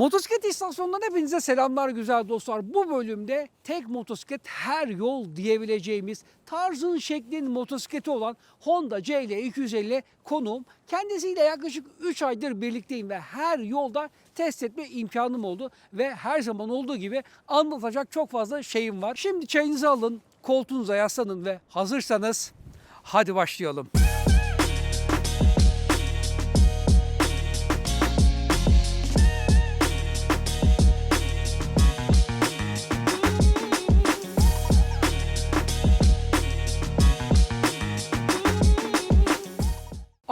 Motosiklet istasyonundan hepinize selamlar güzel dostlar. Bu bölümde tek motosiklet her yol diyebileceğimiz tarzın şeklin motosikleti olan Honda CL 250 konuğum. Kendisiyle yaklaşık 3 aydır birlikteyim ve her yolda test etme imkanım oldu. Ve her zaman olduğu gibi anlatacak çok fazla şeyim var. Şimdi çayınızı alın, koltuğunuza yaslanın ve hazırsanız hadi başlayalım.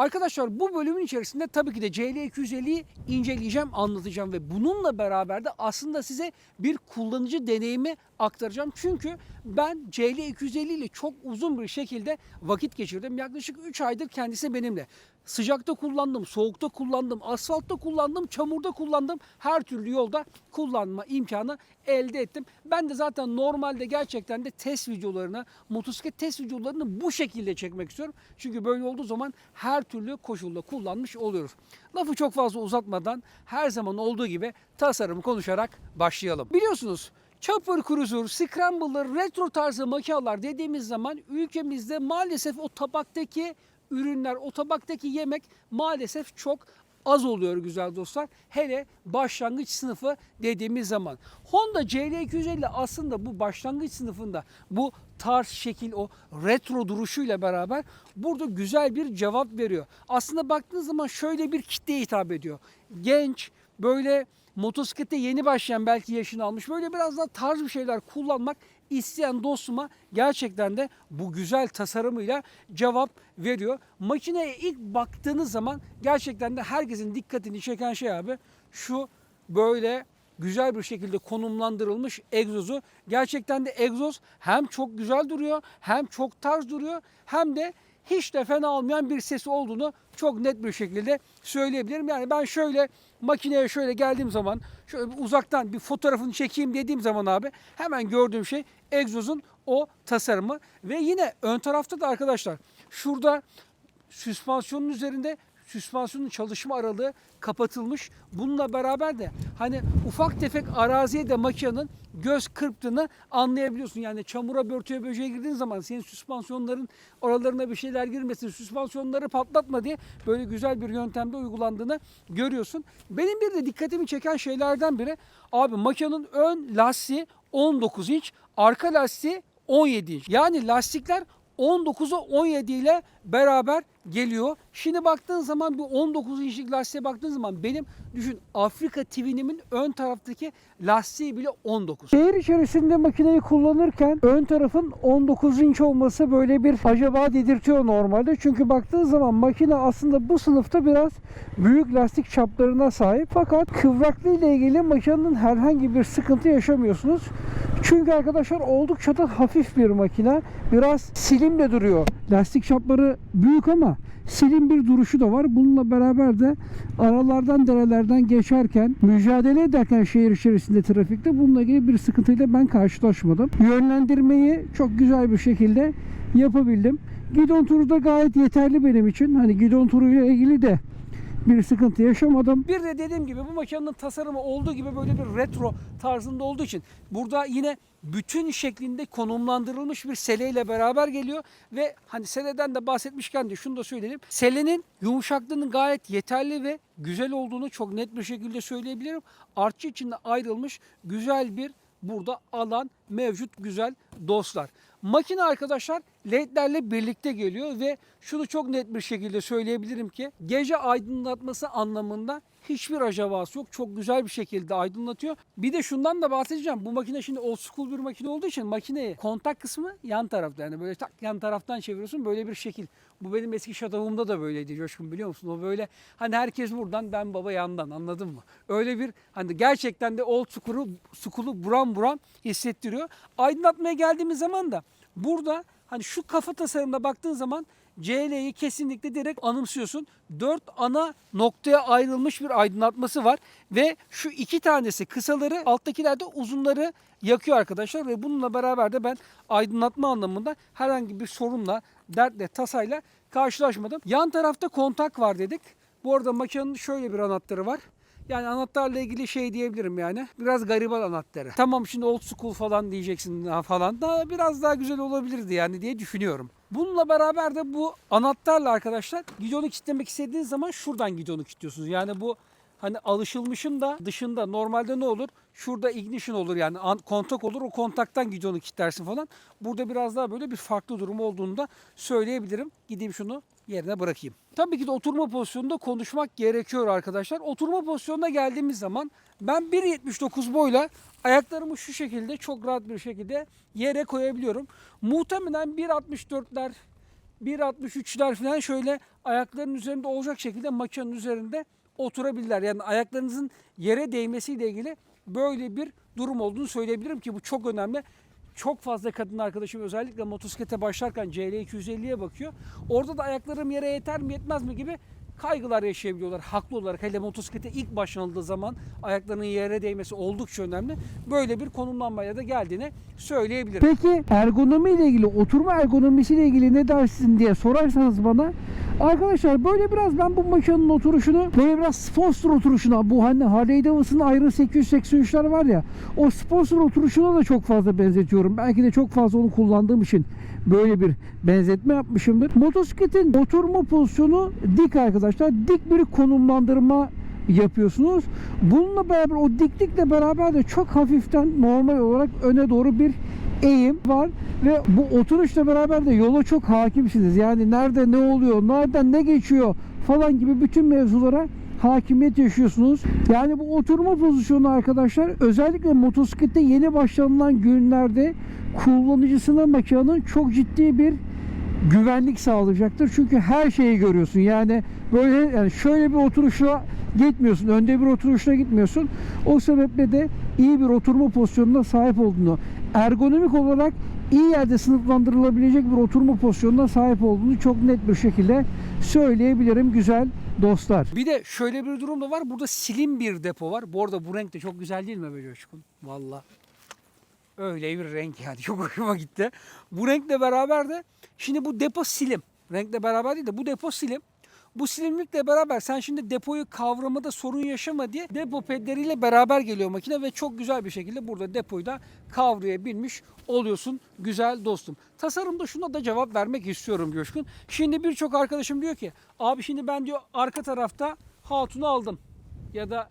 Arkadaşlar bu bölümün içerisinde tabii ki de CL250'yi inceleyeceğim, anlatacağım ve bununla beraber de aslında size bir kullanıcı deneyimi aktaracağım. Çünkü ben CL250 ile çok uzun bir şekilde vakit geçirdim. Yaklaşık 3 aydır kendisi benimle. Sıcakta kullandım, soğukta kullandım, asfaltta kullandım, çamurda kullandım. Her türlü yolda kullanma imkanı elde ettim. Ben de zaten normalde gerçekten de test videolarını, motosiklet test videolarını bu şekilde çekmek istiyorum. Çünkü böyle olduğu zaman her türlü koşulda kullanmış oluyoruz. Lafı çok fazla uzatmadan her zaman olduğu gibi tasarımı konuşarak başlayalım. Biliyorsunuz Chopper Cruiser, Scrambler, retro tarzı makineler dediğimiz zaman ülkemizde maalesef o tabaktaki ürünler, o tabaktaki yemek maalesef çok az oluyor güzel dostlar. Hele başlangıç sınıfı dediğimiz zaman. Honda CL250 aslında bu başlangıç sınıfında bu tarz şekil o retro duruşuyla beraber burada güzel bir cevap veriyor. Aslında baktığınız zaman şöyle bir kitleye hitap ediyor. Genç, böyle motosiklete yeni başlayan belki yaşını almış böyle biraz daha tarz bir şeyler kullanmak isteyen dostuma gerçekten de bu güzel tasarımıyla cevap veriyor. Makineye ilk baktığınız zaman gerçekten de herkesin dikkatini çeken şey abi şu böyle güzel bir şekilde konumlandırılmış egzozu. Gerçekten de egzoz hem çok güzel duruyor hem çok tarz duruyor hem de hiç de fena olmayan bir sesi olduğunu çok net bir şekilde söyleyebilirim. Yani ben şöyle makineye şöyle geldiğim zaman şöyle uzaktan bir fotoğrafını çekeyim dediğim zaman abi hemen gördüğüm şey egzozun o tasarımı ve yine ön tarafta da arkadaşlar şurada süspansiyonun üzerinde süspansiyonun çalışma aralığı kapatılmış. Bununla beraber de hani ufak tefek araziye de makinenin göz kırptığını anlayabiliyorsun. Yani çamura börtüye böceğe girdiğin zaman senin süspansiyonların oralarına bir şeyler girmesin, süspansiyonları patlatma diye böyle güzel bir yöntemde uygulandığını görüyorsun. Benim bir de dikkatimi çeken şeylerden biri abi makinenin ön lastiği 19 inç, arka lastiği 17 inç. Yani lastikler 19'a 17 ile beraber geliyor. Şimdi baktığın zaman bu 19 inçlik lastiğe baktığın zaman benim düşün Afrika Twin'imin ön taraftaki lastiği bile 19. Şehir içerisinde makineyi kullanırken ön tarafın 19 inç olması böyle bir acaba dedirtiyor normalde. Çünkü baktığın zaman makine aslında bu sınıfta biraz büyük lastik çaplarına sahip. Fakat kıvraklığı ile ilgili makinenin herhangi bir sıkıntı yaşamıyorsunuz. Çünkü arkadaşlar oldukça da hafif bir makine. Biraz silim de duruyor. Lastik çapları büyük ama silim bir duruşu da var. Bununla beraber de aralardan derelerden geçerken mücadele ederken şehir içerisinde trafikte bununla ilgili bir sıkıntıyla ben karşılaşmadım. Yönlendirmeyi çok güzel bir şekilde yapabildim. Gidon turu da gayet yeterli benim için. Hani gidon turuyla ilgili de bir sıkıntı yaşamadım. Bir de dediğim gibi bu makinenin tasarımı olduğu gibi böyle bir retro tarzında olduğu için burada yine bütün şeklinde konumlandırılmış bir seleyle beraber geliyor ve hani seleden de bahsetmişken de şunu da söyleyelim. Selenin yumuşaklığının gayet yeterli ve güzel olduğunu çok net bir şekilde söyleyebilirim. Artçı içinde ayrılmış güzel bir burada alan mevcut güzel dostlar. Makine arkadaşlar ledlerle birlikte geliyor ve şunu çok net bir şekilde söyleyebilirim ki gece aydınlatması anlamında hiçbir acabası yok. Çok güzel bir şekilde aydınlatıyor. Bir de şundan da bahsedeceğim. Bu makine şimdi old school bir makine olduğu için makineyi kontak kısmı yan tarafta. Yani böyle tak yan taraftan çeviriyorsun böyle bir şekil. Bu benim eski şatavumda da böyleydi Coşkun biliyor musun? O böyle hani herkes buradan ben baba yandan anladın mı? Öyle bir hani gerçekten de old school'u, school'u buram buram hissettiriyor. Aydınlatmaya geldiğimiz zaman da burada hani şu kafa tasarımına baktığın zaman CL'yi kesinlikle direkt anımsıyorsun. Dört ana noktaya ayrılmış bir aydınlatması var ve şu iki tanesi kısaları alttakiler de uzunları yakıyor arkadaşlar ve bununla beraber de ben aydınlatma anlamında herhangi bir sorunla, dertle, tasayla karşılaşmadım. Yan tarafta kontak var dedik. Bu arada makinenin şöyle bir anahtarı var. Yani anahtarla ilgili şey diyebilirim yani. Biraz gariban anahtarı. Tamam şimdi old school falan diyeceksin falan. Daha biraz daha güzel olabilirdi yani diye düşünüyorum. Bununla beraber de bu anahtarla arkadaşlar gidonu kilitlemek istediğiniz zaman şuradan gidonu kilitliyorsunuz. Yani bu hani alışılmışın da dışında normalde ne olur? Şurada ignition olur yani an- kontak olur. O kontaktan gidonu kilitlersin falan. Burada biraz daha böyle bir farklı durum olduğunu da söyleyebilirim. Gideyim şunu yerine bırakayım. Tabii ki de oturma pozisyonunda konuşmak gerekiyor arkadaşlar. Oturma pozisyonuna geldiğimiz zaman ben 1.79 boyla ayaklarımı şu şekilde çok rahat bir şekilde yere koyabiliyorum. Muhtemelen 1.64'ler 1.63'ler falan şöyle ayaklarının üzerinde olacak şekilde makinenin üzerinde oturabilirler. Yani ayaklarınızın yere değmesiyle ilgili böyle bir durum olduğunu söyleyebilirim ki bu çok önemli. Çok fazla kadın arkadaşım özellikle motosiklete başlarken CL250'ye bakıyor. Orada da ayaklarım yere yeter mi yetmez mi gibi kaygılar yaşayabiliyorlar haklı olarak. Hele motosiklete ilk başlanıldığı zaman ayaklarının yere değmesi oldukça önemli. Böyle bir konumlanmaya da geldiğini söyleyebilirim. Peki ergonomi ile ilgili, oturma ergonomisi ile ilgili ne dersin diye sorarsanız bana Arkadaşlar böyle biraz ben bu makinenin oturuşunu böyle biraz Sportster oturuşuna bu hani Harley Davidson'ın Iron 883'ler var ya o Sportster oturuşuna da çok fazla benzetiyorum. Belki de çok fazla onu kullandığım için böyle bir benzetme yapmışımdır. Motosikletin oturma pozisyonu dik arkadaşlar. Dik bir konumlandırma yapıyorsunuz. Bununla beraber o diklikle beraber de çok hafiften normal olarak öne doğru bir eğim var ve bu oturuşla beraber de yola çok hakimsiniz. Yani nerede ne oluyor, nereden ne geçiyor falan gibi bütün mevzulara hakimiyet yaşıyorsunuz. Yani bu oturma pozisyonu arkadaşlar özellikle motosiklette yeni başlanılan günlerde kullanıcısına makinenin çok ciddi bir güvenlik sağlayacaktır. Çünkü her şeyi görüyorsun. Yani böyle yani şöyle bir oturuşla gitmiyorsun. Önde bir oturuşla gitmiyorsun. O sebeple de iyi bir oturma pozisyonuna sahip olduğunu, ergonomik olarak iyi yerde sınıflandırılabilecek bir oturma pozisyonuna sahip olduğunu çok net bir şekilde söyleyebilirim güzel dostlar. Bir de şöyle bir durum da var. Burada slim bir depo var. Bu arada bu renk de çok güzel değil mi be Coşkun? Valla. Öyle bir renk yani. Çok hoşuma gitti. Bu renkle beraber de şimdi bu depo silim. Renkle beraber değil de bu depo silim. Bu silimlikle beraber sen şimdi depoyu kavramada sorun yaşama diye depo pedleriyle beraber geliyor makine ve çok güzel bir şekilde burada depoyu da kavrayabilmiş oluyorsun güzel dostum. Tasarımda şuna da cevap vermek istiyorum Coşkun. Şimdi birçok arkadaşım diyor ki abi şimdi ben diyor arka tarafta hatunu aldım ya da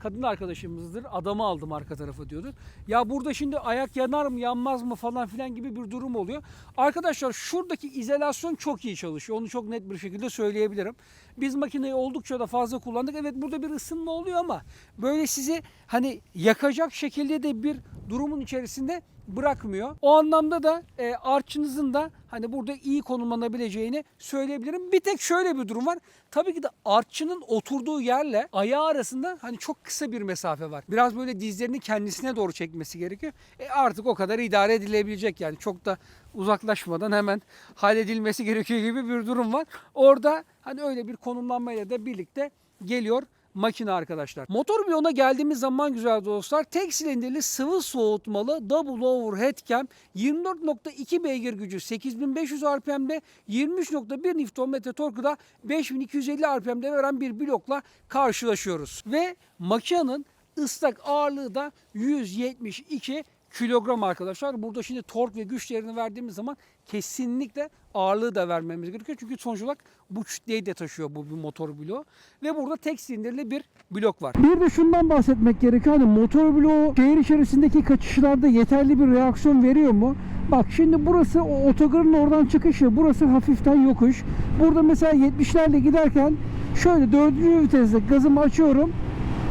kadın arkadaşımızdır. Adamı aldım arka tarafa diyordur. Ya burada şimdi ayak yanar mı yanmaz mı falan filan gibi bir durum oluyor. Arkadaşlar şuradaki izolasyon çok iyi çalışıyor. Onu çok net bir şekilde söyleyebilirim. Biz makineyi oldukça da fazla kullandık. Evet burada bir ısınma oluyor ama böyle sizi hani yakacak şekilde de bir durumun içerisinde bırakmıyor. O anlamda da e, arçınızın da hani burada iyi konumlanabileceğini söyleyebilirim. Bir tek şöyle bir durum var. Tabii ki de artçının oturduğu yerle ayağı arasında hani çok kısa bir mesafe var. Biraz böyle dizlerini kendisine doğru çekmesi gerekiyor. E artık o kadar idare edilebilecek yani. Çok da uzaklaşmadan hemen halledilmesi gerekiyor gibi bir durum var. Orada hani öyle bir konumlanmayla da birlikte geliyor makine arkadaşlar. Motor bloğuna geldiğimiz zaman güzel dostlar tek silindirli sıvı soğutmalı double overhead cam 24.2 beygir gücü 8500 RPM'de 23.1 Nm torku 5250 RPM'de veren bir blokla karşılaşıyoruz. Ve makinenin ıslak ağırlığı da 172 kilogram arkadaşlar. Burada şimdi tork ve güç değerini verdiğimiz zaman kesinlikle ağırlığı da vermemiz gerekiyor. Çünkü sonuç olarak bu kütleyi de taşıyor bu bir motor bloğu. Ve burada tek silindirli bir blok var. Bir de şundan bahsetmek gerekiyor. Hani motor bloğu şehir içerisindeki kaçışlarda yeterli bir reaksiyon veriyor mu? Bak şimdi burası o otogarın oradan çıkışı. Burası hafiften yokuş. Burada mesela 70'lerle giderken şöyle dördüncü vitesle gazımı açıyorum.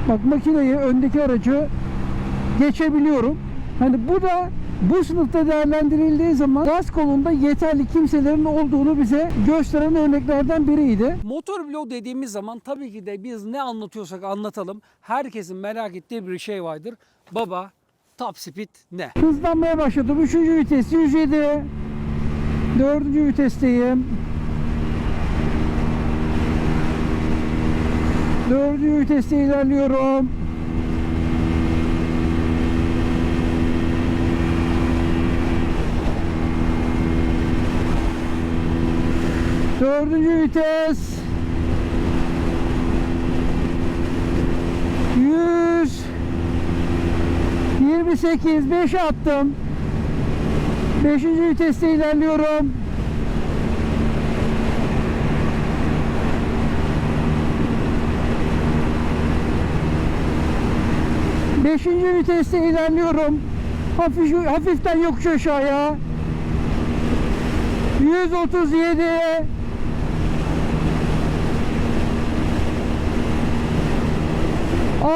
Bak makineyi öndeki aracı geçebiliyorum. Hani bu da bu sınıfta değerlendirildiği zaman gaz kolunda yeterli kimselerin olduğunu bize gösteren örneklerden biriydi. Motor bloğu dediğimiz zaman tabii ki de biz ne anlatıyorsak anlatalım. Herkesin merak ettiği bir şey vardır. Baba top speed ne? Hızlanmaya başladım. Üçüncü vites 107. Dördüncü vitesteyim. Dördüncü viteste ilerliyorum. Dördüncü vites. 100 28 5 attım. 5. viteste ilerliyorum. Beşinci viteste ilerliyorum. Hafif, hafiften yokuş aşağıya. 137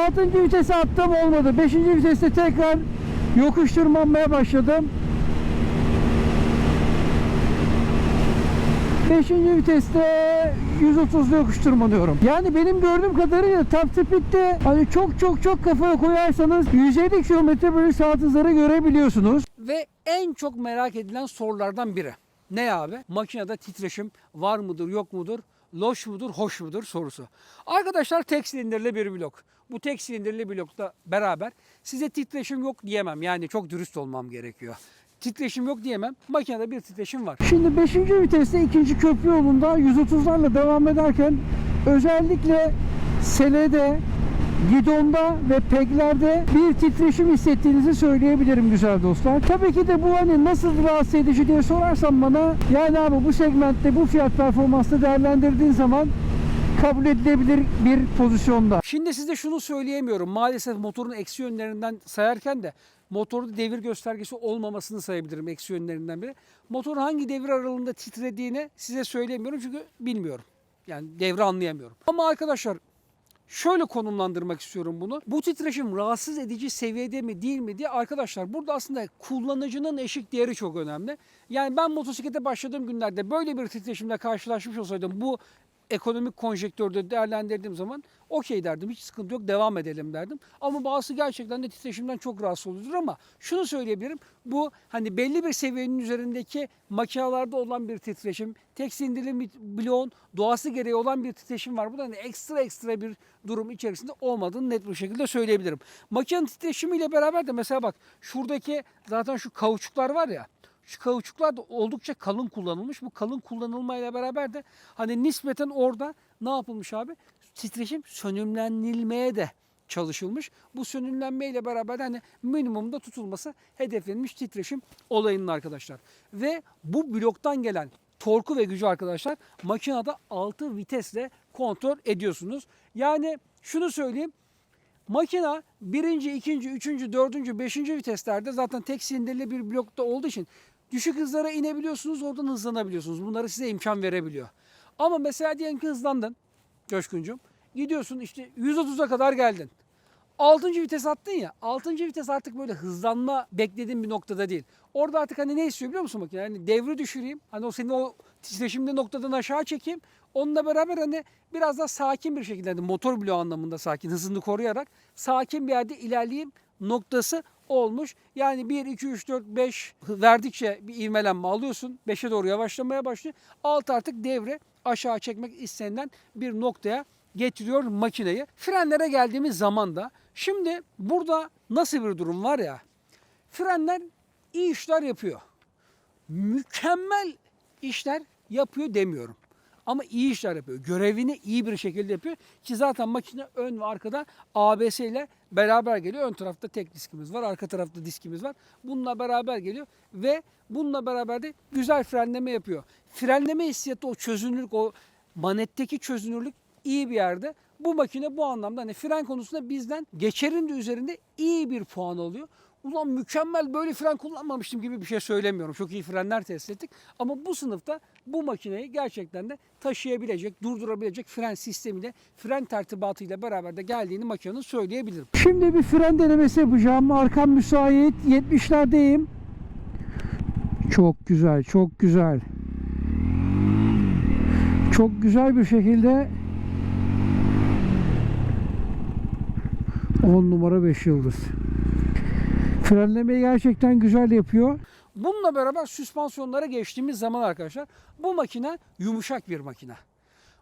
Altıncı vitese attım olmadı. Beşinci viteste tekrar yokuş tırmanmaya başladım. Beşinci viteste 130'da yokuş tırmanıyorum. Yani benim gördüğüm kadarıyla top speed'de hani çok çok çok kafaya koyarsanız 150 km bölü saat hızları görebiliyorsunuz. Ve en çok merak edilen sorulardan biri. Ne abi? Makinede titreşim var mıdır yok mudur? Loş mudur, hoş mudur sorusu. Arkadaşlar tek silindirli bir blok. Bu tek silindirli blokla beraber size titreşim yok diyemem. Yani çok dürüst olmam gerekiyor. Titreşim yok diyemem. Makinede bir titreşim var. Şimdi 5. viteste ikinci köprü yolunda 130'larla devam ederken özellikle selede, gidonda ve peglerde bir titreşim hissettiğinizi söyleyebilirim güzel dostlar. Tabii ki de bu hani nasıl rahatsız edici diye sorarsan bana yani abi bu segmentte bu fiyat performansla değerlendirdiğin zaman kabul edilebilir bir pozisyonda. Şimdi size şunu söyleyemiyorum. Maalesef motorun eksi yönlerinden sayarken de motorda devir göstergesi olmamasını sayabilirim eksi yönlerinden biri. Motorun hangi devir aralığında titrediğini size söyleyemiyorum çünkü bilmiyorum. Yani devri anlayamıyorum. Ama arkadaşlar şöyle konumlandırmak istiyorum bunu. Bu titreşim rahatsız edici seviyede mi değil mi diye arkadaşlar burada aslında kullanıcının eşik değeri çok önemli. Yani ben motosiklete başladığım günlerde böyle bir titreşimle karşılaşmış olsaydım bu ekonomik konjektörde değerlendirdiğim zaman okey derdim. Hiç sıkıntı yok devam edelim derdim. Ama bazısı gerçekten de titreşimden çok rahatsız oluyordur ama şunu söyleyebilirim. Bu hani belli bir seviyenin üzerindeki makinalarda olan bir titreşim. Tek sindirli bloğun doğası gereği olan bir titreşim var. Bu da hani ekstra ekstra bir durum içerisinde olmadığını net bir şekilde söyleyebilirim. Makinenin titreşimiyle beraber de mesela bak şuradaki zaten şu kauçuklar var ya şu kauçuklar da oldukça kalın kullanılmış. Bu kalın kullanılmayla beraber de hani nispeten orada ne yapılmış abi? Titreşim sönümlenilmeye de çalışılmış. Bu sönümlenmeyle beraber hani minimumda tutulması hedeflenmiş titreşim olayının arkadaşlar. Ve bu bloktan gelen torku ve gücü arkadaşlar makinede 6 vitesle kontrol ediyorsunuz. Yani şunu söyleyeyim. Makina birinci, ikinci, üçüncü, dördüncü, beşinci viteslerde zaten tek silindirli bir blokta olduğu için düşük hızlara inebiliyorsunuz, oradan hızlanabiliyorsunuz. Bunları size imkan verebiliyor. Ama mesela diyelim ki hızlandın Coşkuncuğum. Gidiyorsun işte 130'a kadar geldin. 6. vites attın ya. 6. vites artık böyle hızlanma beklediğin bir noktada değil. Orada artık hani ne istiyor biliyor musun makine? Yani devri düşüreyim. Hani o senin o titreşimli noktadan aşağı çekeyim. Onunla beraber hani biraz daha sakin bir şekilde hani motor bloğu anlamında sakin hızını koruyarak sakin bir yerde ilerleyeyim noktası olmuş. Yani 1, 2, 3, 4, 5 verdikçe bir ivmelenme alıyorsun. 5'e doğru yavaşlamaya başlıyor. Alt artık devre aşağı çekmek istenilen bir noktaya getiriyor makineyi. Frenlere geldiğimiz zaman da şimdi burada nasıl bir durum var ya frenler iyi işler yapıyor. Mükemmel işler yapıyor demiyorum. Ama iyi işler yapıyor. Görevini iyi bir şekilde yapıyor. Ki zaten makine ön ve arkada ABS ile beraber geliyor. Ön tarafta tek diskimiz var. Arka tarafta diskimiz var. Bununla beraber geliyor. Ve bununla beraber de güzel frenleme yapıyor. Frenleme hissiyatı o çözünürlük, o manetteki çözünürlük iyi bir yerde. Bu makine bu anlamda hani fren konusunda bizden geçerin de üzerinde iyi bir puan alıyor. Ulan mükemmel böyle fren kullanmamıştım gibi bir şey söylemiyorum. Çok iyi frenler test ettik. Ama bu sınıfta bu makineyi gerçekten de taşıyabilecek, durdurabilecek fren sistemiyle, fren tertibatıyla beraber de geldiğini makinenin söyleyebilirim. Şimdi bir fren denemesi yapacağım. Arkam müsait. 70'lerdeyim. Çok güzel, çok güzel. Çok güzel bir şekilde 10 numara 5 yıldız. Frenlemeyi gerçekten güzel yapıyor. Bununla beraber süspansiyonlara geçtiğimiz zaman arkadaşlar bu makine yumuşak bir makine.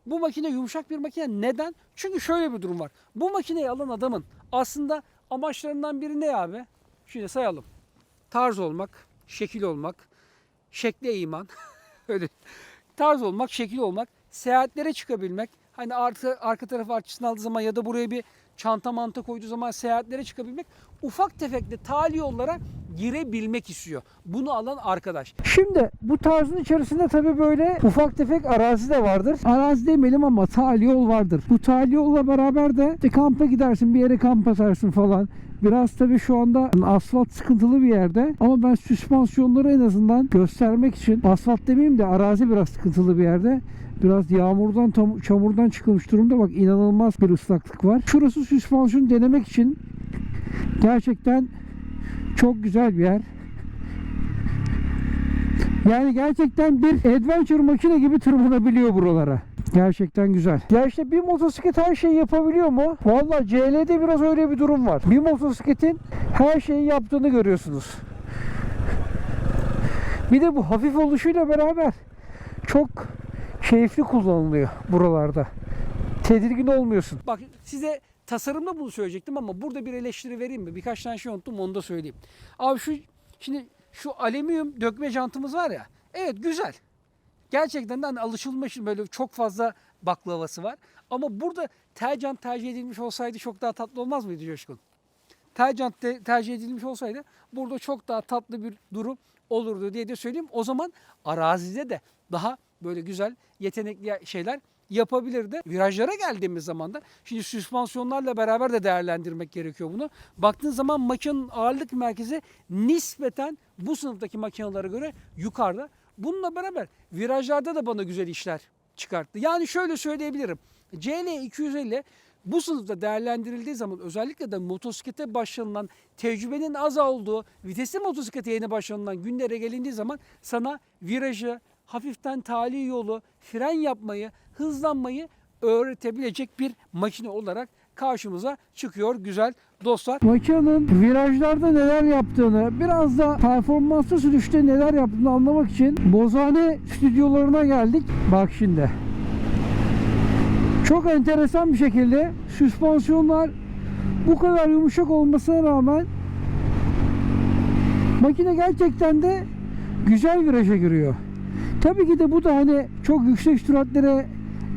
Bu makine yumuşak bir makine. Neden? Çünkü şöyle bir durum var. Bu makineyi alan adamın aslında amaçlarından biri ne abi? Şimdi sayalım. Tarz olmak, şekil olmak, şekle iman. Öyle. Tarz olmak, şekil olmak, seyahatlere çıkabilmek. Hani arka, arka tarafı açısını aldığı zaman ya da buraya bir çanta manta koyduğu zaman seyahatlere çıkabilmek ufak tefek de tali yollara girebilmek istiyor. Bunu alan arkadaş. Şimdi bu tarzın içerisinde tabii böyle ufak tefek arazi de vardır. Arazi demeyelim ama tali yol vardır. Bu tali yolla beraber de işte kampa gidersin bir yere kamp atarsın falan. Biraz tabii şu anda asfalt sıkıntılı bir yerde ama ben süspansiyonları en azından göstermek için asfalt demeyeyim de arazi biraz sıkıntılı bir yerde. Biraz yağmurdan tam- çamurdan çıkılmış durumda bak inanılmaz bir ıslaklık var. Şurası süspansiyon denemek için gerçekten çok güzel bir yer. Yani gerçekten bir adventure makine gibi tırmanabiliyor buralara. Gerçekten güzel. Ya işte bir motosiklet her şeyi yapabiliyor mu? Valla CL'de biraz öyle bir durum var. Bir motosikletin her şeyi yaptığını görüyorsunuz. Bir de bu hafif oluşuyla beraber çok keyifli kullanılıyor buralarda. Tedirgin olmuyorsun. Bak size tasarımda bunu söyleyecektim ama burada bir eleştiri vereyim mi? Birkaç tane şey unuttum onu da söyleyeyim. Abi şu şimdi şu alüminyum dökme jantımız var ya. Evet güzel. Gerçekten de hani alışılmış böyle çok fazla baklavası var. Ama burada tel jant tercih edilmiş olsaydı çok daha tatlı olmaz mıydı Coşkun? Tel jant de tercih edilmiş olsaydı burada çok daha tatlı bir durum olurdu diye de söyleyeyim. O zaman arazide de daha böyle güzel yetenekli şeyler yapabilirdi. Virajlara geldiğimiz zaman da şimdi süspansiyonlarla beraber de değerlendirmek gerekiyor bunu. Baktığın zaman makinenin ağırlık merkezi nispeten bu sınıftaki makinelere göre yukarıda. Bununla beraber virajlarda da bana güzel işler çıkarttı. Yani şöyle söyleyebilirim. CL 250 bu sınıfta değerlendirildiği zaman özellikle de motosiklete başlanılan tecrübenin az olduğu vitesli motosiklete yeni başlanılan günlere gelindiği zaman sana virajı, hafiften tali yolu, fren yapmayı, hızlanmayı öğretebilecek bir makine olarak karşımıza çıkıyor güzel dostlar. Makinenin virajlarda neler yaptığını, biraz da performanslı sürüşte neler yaptığını anlamak için Bozane stüdyolarına geldik. Bak şimdi. Çok enteresan bir şekilde süspansiyonlar bu kadar yumuşak olmasına rağmen makine gerçekten de güzel viraja giriyor. Tabii ki de bu da hani çok yüksek süratlere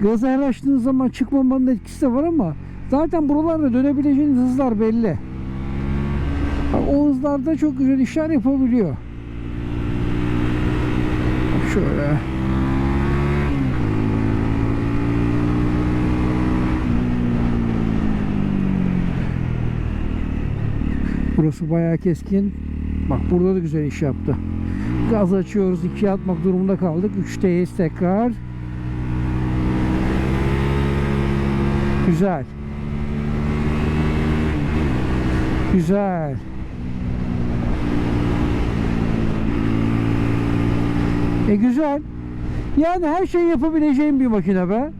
gaza yanaştığınız zaman çıkmamanın etkisi de var ama zaten buralarda dönebileceğiniz hızlar belli. O hızlarda çok güzel işler yapabiliyor. Şöyle. Burası bayağı keskin. Bak burada da güzel iş yaptı. Gaz açıyoruz. ikiye atmak durumunda kaldık. 3'teyiz tekrar. Güzel. Güzel. E güzel. Yani her şeyi yapabileceğim bir makine be.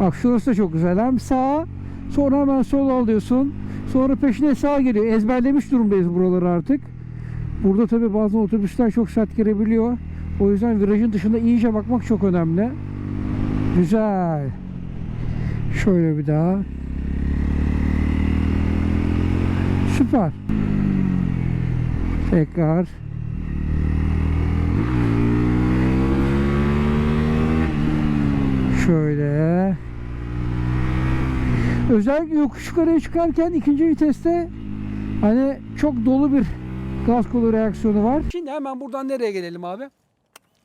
Bak şurası da çok güzel. Hem sağa sonra hemen sol alıyorsun. Sonra peşine sağ geliyor. Ezberlemiş durumdayız buraları artık. Burada tabi bazen otobüsler çok sert girebiliyor. O yüzden virajın dışında iyice bakmak çok önemli. Güzel. Şöyle bir daha. Süper. Tekrar. Şöyle. Özellikle yokuş yukarıya çıkarken ikinci viteste hani çok dolu bir gaz kolu reaksiyonu var. Şimdi hemen buradan nereye gelelim abi?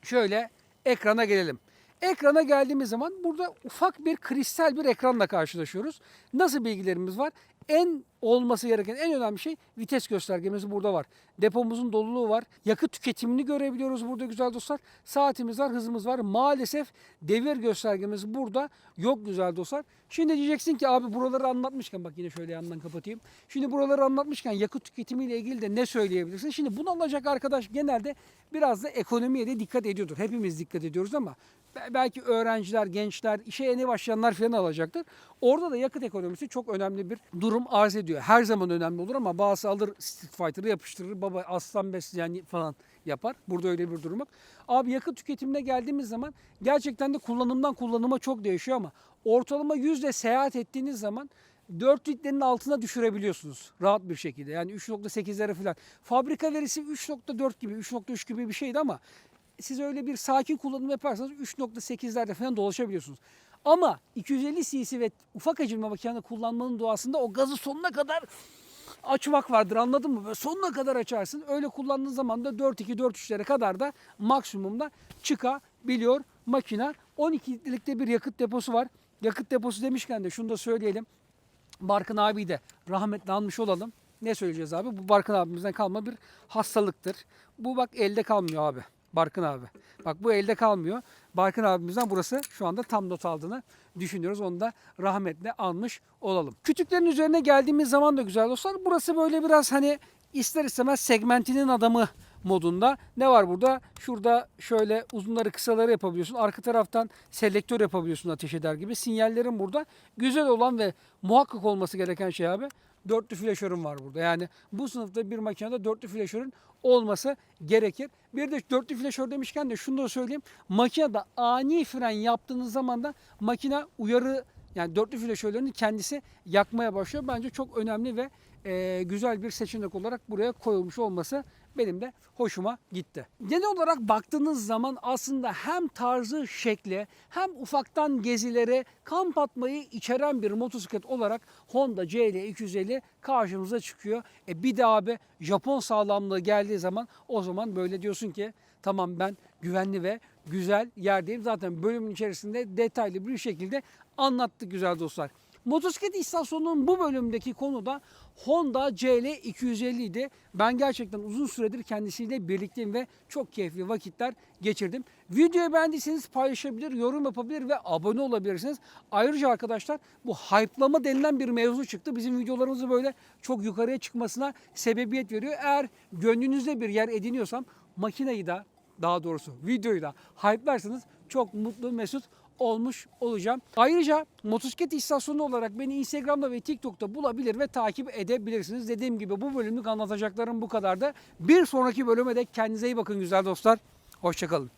Şöyle ekrana gelelim. Ekrana geldiğimiz zaman burada ufak bir kristal bir ekranla karşılaşıyoruz. Nasıl bilgilerimiz var? En olması gereken en önemli şey vites göstergemiz burada var. Depomuzun doluluğu var. Yakıt tüketimini görebiliyoruz burada güzel dostlar. Saatimiz var, hızımız var. Maalesef devir göstergemiz burada yok güzel dostlar. Şimdi diyeceksin ki abi buraları anlatmışken bak yine şöyle yandan kapatayım. Şimdi buraları anlatmışken yakıt tüketimiyle ilgili de ne söyleyebilirsin? Şimdi bunu alacak arkadaş genelde biraz da ekonomiye de dikkat ediyordur. Hepimiz dikkat ediyoruz ama be- belki öğrenciler, gençler, işe yeni başlayanlar falan alacaktır. Orada da yakıt ekonomisi çok önemli bir durum arz ediyor. Her zaman önemli olur ama bazı alır Street Fighter'ı yapıştırır. Baba aslan besleyen falan yapar. Burada öyle bir durum yok. Abi yakıt tüketimine geldiğimiz zaman gerçekten de kullanımdan kullanıma çok değişiyor ama ortalama yüzde seyahat ettiğiniz zaman 4 litrenin altına düşürebiliyorsunuz rahat bir şekilde. Yani 3.8'lere falan. Fabrika verisi 3.4 gibi, 3.3 gibi bir şeydi ama siz öyle bir sakin kullanım yaparsanız 3.8'lerde falan dolaşabiliyorsunuz. Ama 250 cc ve ufak hacimli makine kullanmanın doğasında o gazı sonuna kadar açmak vardır anladın mı? Böyle sonuna kadar açarsın. Öyle kullandığın zaman da 4.2-4.3'lere kadar da maksimumda çıkabiliyor makine. 12 litrelikte bir yakıt deposu var. Yakıt deposu demişken de şunu da söyleyelim. Barkın abi de rahmetli almış olalım. Ne söyleyeceğiz abi? Bu Barkın abimizden kalma bir hastalıktır. Bu bak elde kalmıyor abi. Barkın abi. Bak bu elde kalmıyor. Barkın abimizden burası şu anda tam not aldığını düşünüyoruz. Onu da rahmetle almış olalım. Kütüklerin üzerine geldiğimiz zaman da güzel dostlar. Burası böyle biraz hani ister istemez segmentinin adamı modunda. Ne var burada? Şurada şöyle uzunları kısaları yapabiliyorsun. Arka taraftan selektör yapabiliyorsun ateş eder gibi. Sinyallerin burada güzel olan ve muhakkak olması gereken şey abi dörtlü flaşörün var burada. Yani bu sınıfta bir makinede dörtlü flaşörün olması gerekir. Bir de dörtlü flaşör demişken de şunu da söyleyeyim. Makinede ani fren yaptığınız zaman da makine uyarı yani dörtlü flaşörlerini kendisi yakmaya başlıyor. Bence çok önemli ve e, güzel bir seçenek olarak buraya koyulmuş olması benim de hoşuma gitti. Genel olarak baktığınız zaman aslında hem tarzı, şekli hem ufaktan gezilere kamp atmayı içeren bir motosiklet olarak Honda CL250 karşımıza çıkıyor. E bir de abi Japon sağlamlığı geldiği zaman o zaman böyle diyorsun ki tamam ben güvenli ve güzel yerdeyim. Zaten bölümün içerisinde detaylı bir şekilde anlattık güzel dostlar. Motosiklet istasyonunun bu bölümdeki konu da Honda CL 250 idi. Ben gerçekten uzun süredir kendisiyle birlikteyim ve çok keyifli vakitler geçirdim. Videoyu beğendiyseniz paylaşabilir, yorum yapabilir ve abone olabilirsiniz. Ayrıca arkadaşlar bu hype'lama denilen bir mevzu çıktı. Bizim videolarımızı böyle çok yukarıya çıkmasına sebebiyet veriyor. Eğer gönlünüzde bir yer ediniyorsam makineyi de daha doğrusu videoyu da hype'larsanız çok mutlu mesut olmuş olacağım. Ayrıca motosiklet istasyonu olarak beni Instagram'da ve TikTok'ta bulabilir ve takip edebilirsiniz. Dediğim gibi bu bölümlük anlatacaklarım bu kadar da. Bir sonraki bölüme de kendinize iyi bakın güzel dostlar. Hoşçakalın.